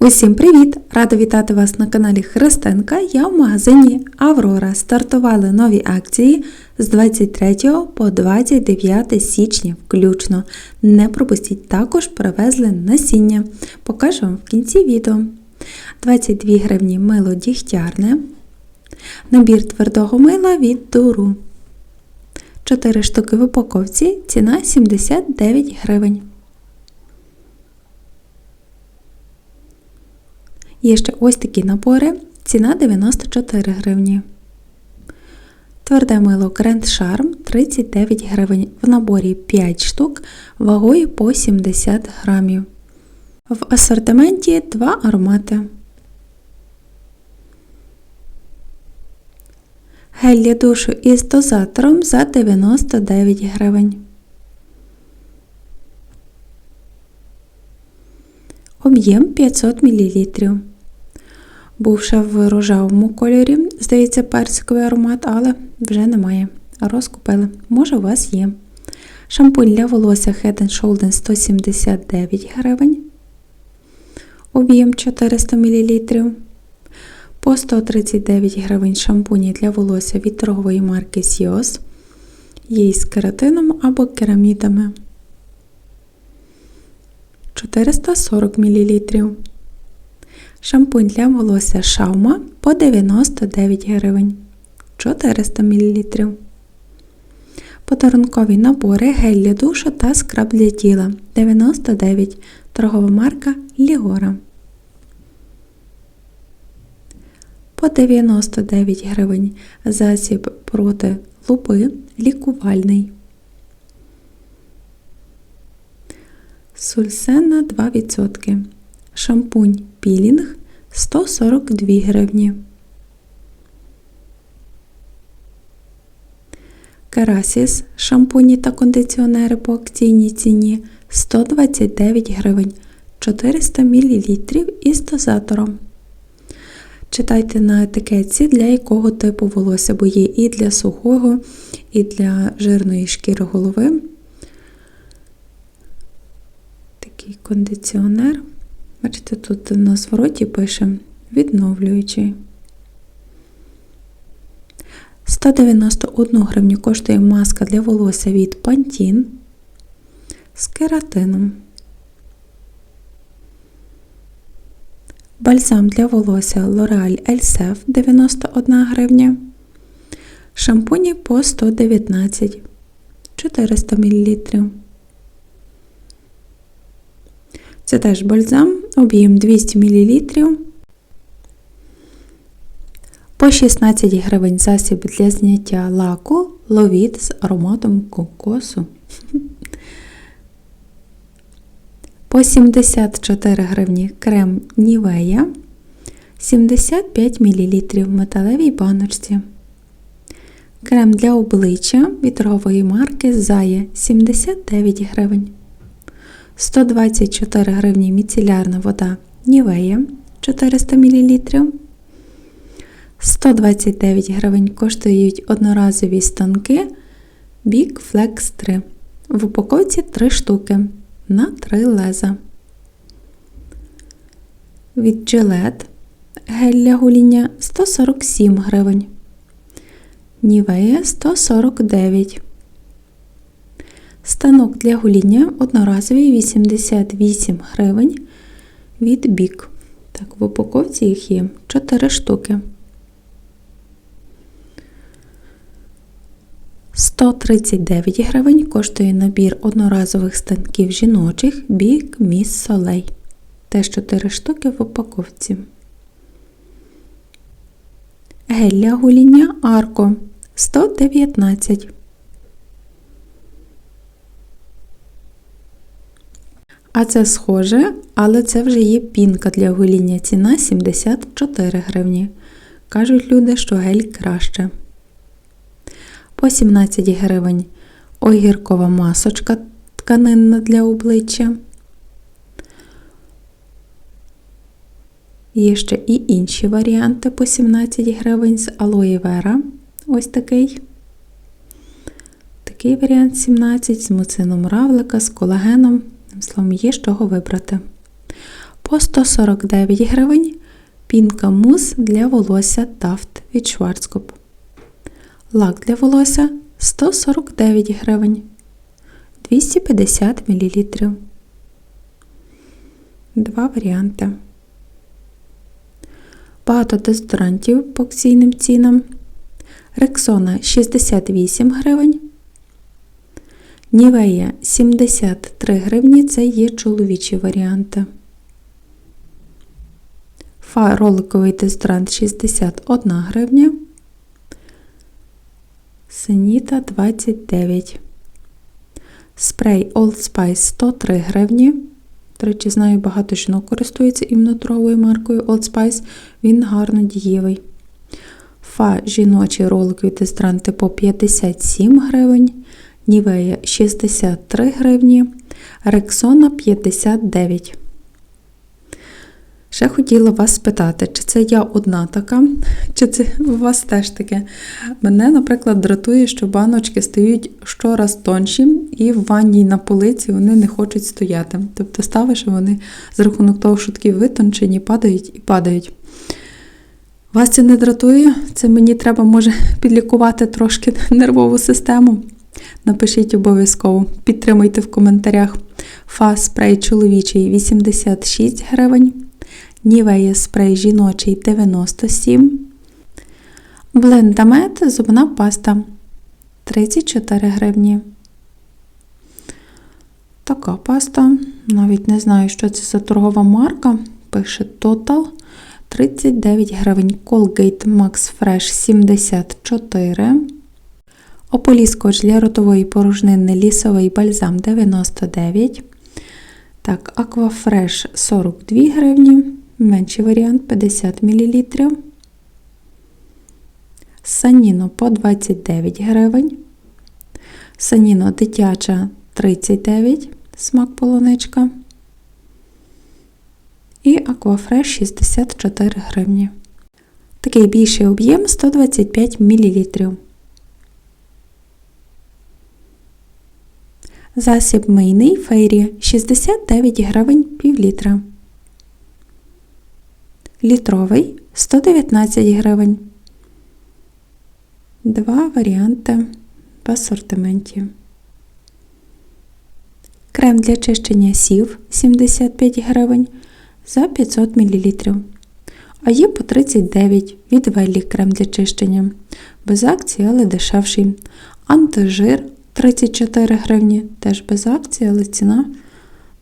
Усім привіт! Рада вітати вас на каналі Христинка. Я в магазині Аврора. Стартували нові акції з 23 по 29 січня включно. Не пропустіть, також привезли насіння. Покажу вам в кінці відео. 22 гривні мило дігтярне. Набір твердого мила від Дуру. 4 штуки в упаковці, ціна 79 гривень. Є ще ось такі набори, ціна 94 гривні. Тверде мило Grand Charm 39 гривень. В наборі 5 штук вагою по 70 грамів. В асортименті 2 аромати. Гель для душу із дозатором за 99 гривень. Об'єм 500 мл. Був ще в рожевому кольорі, здається, персиковий аромат, але вже немає. Розкупили. Може, у вас є. Шампунь для волосся Head Shoulders 179 гривень. Об'єм 400 мл. По 139 гривень шампуні для волосся від торгової марки Sios. Є із кератином або керамідами. 440 мл. Шампунь для волосся Шаума по 99 гривень 400 мл. Подарункові набори гель для душу та скраб для тіла 99 торгова марка Лігора. По 99 гривень засіб проти лупи лікувальний. Сульсена 2%. Шампунь пілінг 142 гривні. Карасіс шампуні та кондиціонери по акційній ціні 129 гривень 400 мл із дозатором. Читайте на етикетці, для якого типу волосся, бо є і для сухого, і для жирної шкіри голови. Такий кондиціонер. Бачите, тут на звороті пише відновлюючий. 191 гривню коштує маска для волосся від Pantene з кератином. Бальзам для волосся L'Oreal Elsef 91 гривня. Шампуні по 119 400 мл. Це теж бальзам, об'єм 200 мл. По 16 гривень засіб для зняття лаку ловіт з ароматом кокосу. По 74 гривні крем Нівея 75 мл в металевій баночці. Крем для обличчя від торгової марки Зая 79 гривень. 124 гривні міцелярна вода Нівея 400 мл. 129 гривень коштують одноразові станки Big Flex 3. В упаковці 3 штуки на 3 леза. Від Gillette гель для гуління 147 гривень. Нівея 149 Станок для гуління одноразовий 88 гривень від бік. Так, в упаковці їх є 4 штуки. 139 гривень коштує набір одноразових станків жіночих бік Міс Солей. Теж 4 штуки в упаковці. Гель для гуління Арко 119 А це схоже, але це вже є пінка для гоління. Ціна 74 гривні. Кажуть люди, що гель краще. По 17 гривень огіркова масочка тканинна для обличчя. Є ще і інші варіанти по 17 гривень з алоє вера. Ось такий. Такий варіант 17 з муцином равлика, з колагеном. Словом, є з чого вибрати. По 149 гривень пінка мус для волосся Тафт від Шварцкоп. Лак для волосся 149 гривень. 250 мл. Два варіанти. Багато дезодорантів по акційним цінам. Рексона 68 гривень. Нівея 73 гривні це є чоловічі варіанти. Фа роликовий дезодорант 61 гривня. Сеніта 29. Спрей Old Spice 103 гривні. До речі, знаю, багато жінок користується іменно торговою маркою Old Spice. Він гарно дієвий. Фа жіночий роликовий дезодоранти по 57 гривень. Нівея 63 гривні. Рексона 59. Ще хотіла вас спитати, чи це я одна така, чи це у вас теж таке. Мене, наприклад, дратує, що баночки стають щораз тонші, і в ванній на полиці вони не хочуть стояти. Тобто ставиш, і вони з рахунок того, що такі витончені, падають і падають. Вас це не дратує? Це мені треба, може, підлікувати трошки нервову систему. Напишіть обов'язково, підтримуйте в коментарях. Фа спрей чоловічий 86 гривень. Нівея спрей жіночий 97. Блендамет зубна паста 34 гривні. Така паста. Навіть не знаю, що це за торгова марка. Пише Total 39 гривень. Colgate Max Fresh 74. Ополіскоч для ротової порожнини лісовий бальзам 99. Так, Aquafresh 42 гривні. Менший варіант 50 мл. Саніно по 29 гривень. Саніно дитяча 39 смак полуничка. І Aquafresh 64 гривні. Такий більший об'єм 125 мл. Засіб мийний фейрі 69 гривень пів літра. Літровий 119 гривень. Два варіанти в асортименті. Крем для чищення сів 75 гривень за 500 мл. А є по 39 від Веллі крем для чищення. Без акції, але дешевший. Антижир 34 гривні, теж без акції, але ціна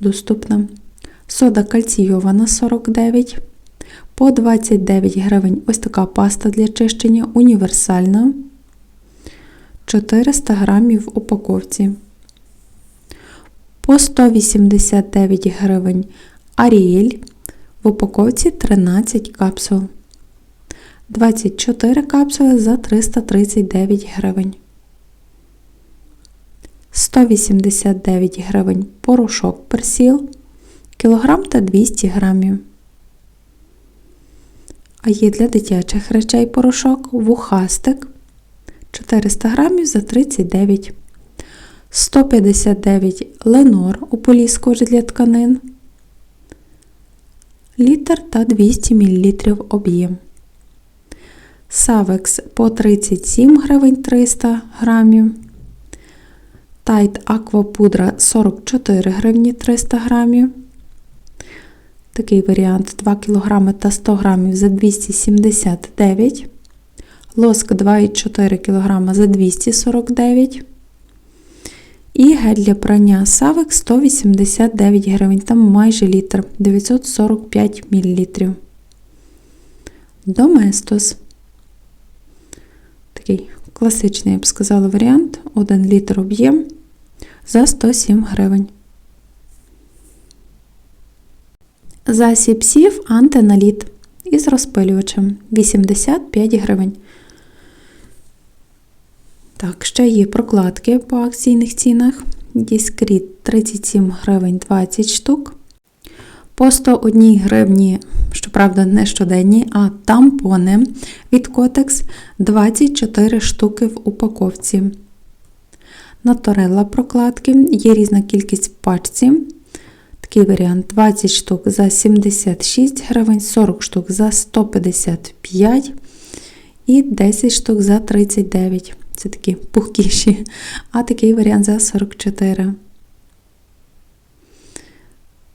доступна. Сода кальційована 49 по 29 гривень. Ось така паста для чищення універсальна. 400 грамів в упаковці. По 189 гривень Аріель в упаковці 13 капсул. 24 капсули за 339 гривень. 189 гривень порошок персіл, кілограм та 200 грамів. А є для дитячих речей порошок вухастик 400 грамів за 39 159 ленор у поліскож для тканин, літр та 200 мл об'єм. Савекс по 37 гривень 300 грамів. Тайт Аквапудра 44 гривні 300 грамів. Такий варіант 2 кг та 100 г за 279 Лоск 2,4 кг за 249 І гель для прання Савик 189 гривень, там майже літр 945 мл. Доместос. Такий класичний, я б сказала, варіант. 1 літр об'єм за 107 гривень. Засіб сів антиналіт із розпилювачем 85 гривень. Так, ще є прокладки по акційних цінах. Діскріт 37 гривень 20 штук. По 101 гривні, щоправда, не щоденні, а тампони від Котекс 24 штуки в упаковці. Наторелла прокладки, є різна кількість в пачці. Такий варіант 20 штук за 76 гривень, 40 штук за 155 і 10 штук за 39. Це такі пухкіші. А такий варіант за 44.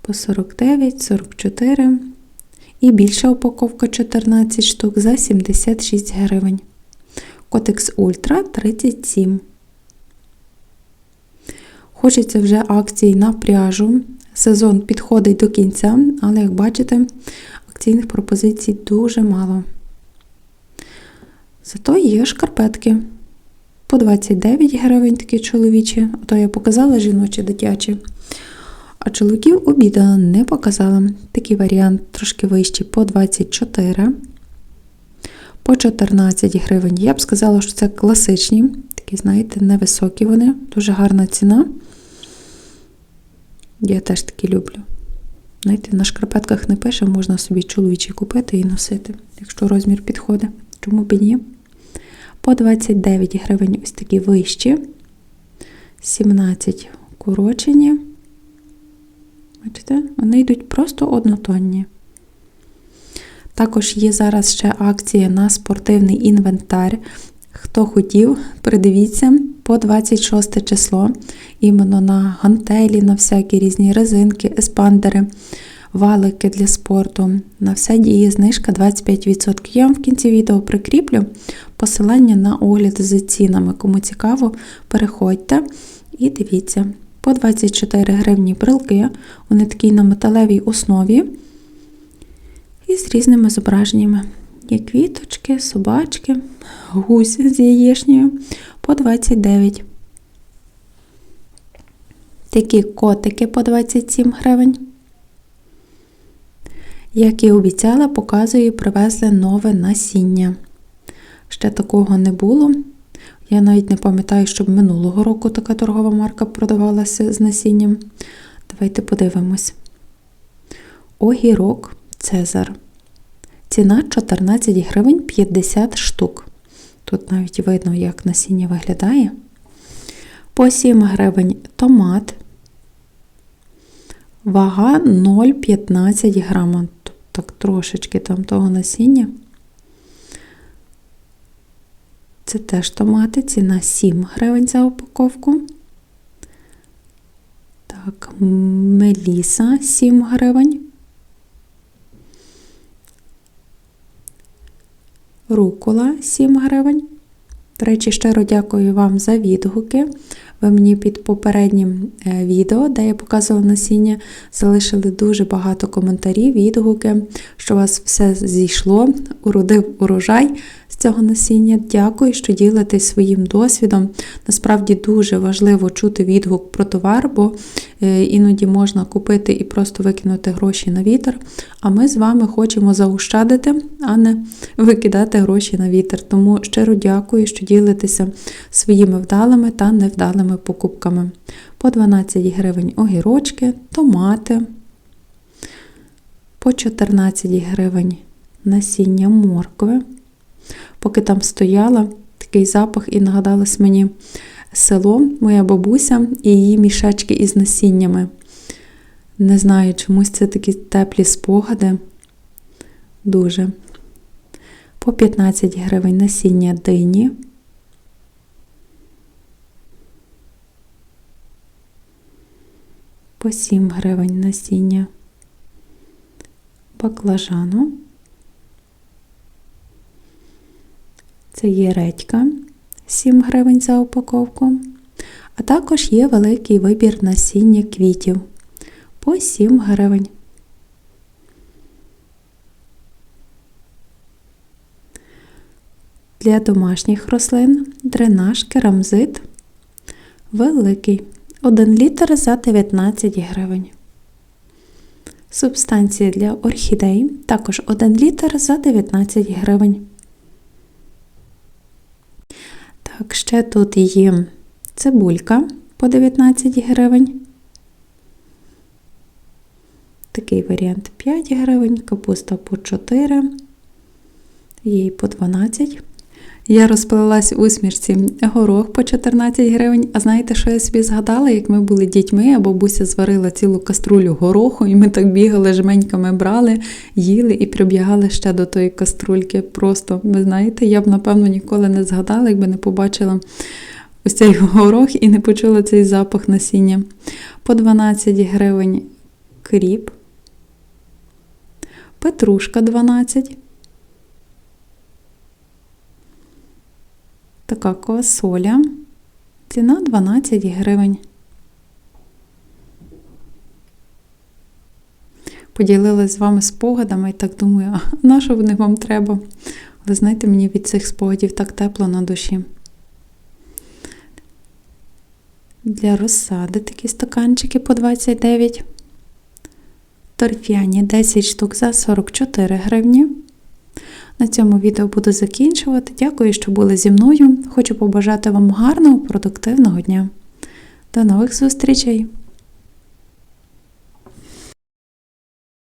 По 49, 44. І більша упаковка 14 штук за 76 гривень. Котекс Ультра 37. Хочеться вже акцій на пряжу. Сезон підходить до кінця, але, як бачите, акційних пропозицій дуже мало. Зато є шкарпетки. По 29 гривень такі чоловічі, то я показала жіночі дитячі. А чоловіків обідала не показала. Такий варіант трошки вищий по 24. По 14 гривень. Я б сказала, що це класичні, такі, знаєте, невисокі вони, дуже гарна ціна. Я теж такі люблю. Знаєте, на шкарпетках не пише, можна собі чоловічі купити і носити, якщо розмір підходить. Чому б і ні? По 29 гривень ось такі вищі, 17 корочені. Бачите, вони йдуть просто однотонні. Також є зараз ще акція на спортивний інвентар. Хто хотів, придивіться по 26 число, іменно на гантелі, на всякі різні резинки, еспандери, валики для спорту. На все діє знижка 25%. Я вам в кінці відео прикріплю посилання на огляд з цінами. Кому цікаво, переходьте і дивіться. По 24 гривні брелки, вони такі на металевій основі і з різними зображеннями. Є квіточки, собачки, гусь з яєшнею по 29. Такі котики по 27 гривень. Як і обіцяла, показую, привезли нове насіння. Ще такого не було. Я навіть не пам'ятаю, щоб минулого року така торгова марка продавалася з насінням. Давайте подивимось. Огірок Цезар. Ціна 14 гривень 50 штук. Тут навіть видно, як насіння виглядає. По 7 гривень томат. Вага 0,15 грама. Так трошечки там того насіння. Це теж томати, ціна 7 гривень за упаковку. Так, меліса 7 гривень. Рукола 7 гривень. До речі, щиро дякую вам за відгуки. Ви мені під попереднім е, відео, де я показувала насіння, залишили дуже багато коментарів, відгуки, що у вас все зійшло, уродив урожай з цього насіння. Дякую, що ділитесь своїм досвідом. Насправді дуже важливо чути відгук про товар, бо е, іноді можна купити і просто викинути гроші на вітер. А ми з вами хочемо заощадити, а не викидати гроші на вітер. Тому щиро дякую, що ділитеся своїми вдалими та невдалими покупками. По 12 гривень огірочки, томати. По 14 гривень насіння моркви. Поки там стояла, такий запах, і нагадалось мені село, моя бабуся і її мішечки із насіннями. Не знаю, чомусь це такі теплі спогади. Дуже. По 15 гривень насіння дині. По 7 гривень насіння баклажану. Це є редька 7 гривень за упаковку. А також є великий вибір насіння квітів по 7 гривень. Для домашніх рослин дренаж керамзит великий 1 літр за 19 гривень. Субстанція для орхідей також 1 літр за 19 гривень. Так, ще тут є цибулька по 19 гривень. Такий варіант 5 гривень, капуста по 4, їй по 12. Я розплилась в усмішці. Горох по 14 гривень. А знаєте, що я собі згадала? Як ми були дітьми, а бабуся зварила цілу каструлю гороху, і ми так бігали, жменьками брали, їли і прибігали ще до тої каструльки. Просто, ви знаєте, я б напевно ніколи не згадала, якби не побачила ось цей горох і не почула цей запах насіння. По 12 гривень кріп. Петрушка 12. Така квасоля. Ціна 12 гривень. Поділилась з вами спогадами і так думаю, а на що вони вам треба? Але знаєте, мені від цих спогадів так тепло на душі. Для розсади такі стаканчики по 29. Торфяні 10 штук за 44 гривні. На цьому відео буду закінчувати. Дякую, що були зі мною. Хочу побажати вам гарного, продуктивного дня. До нових зустрічей!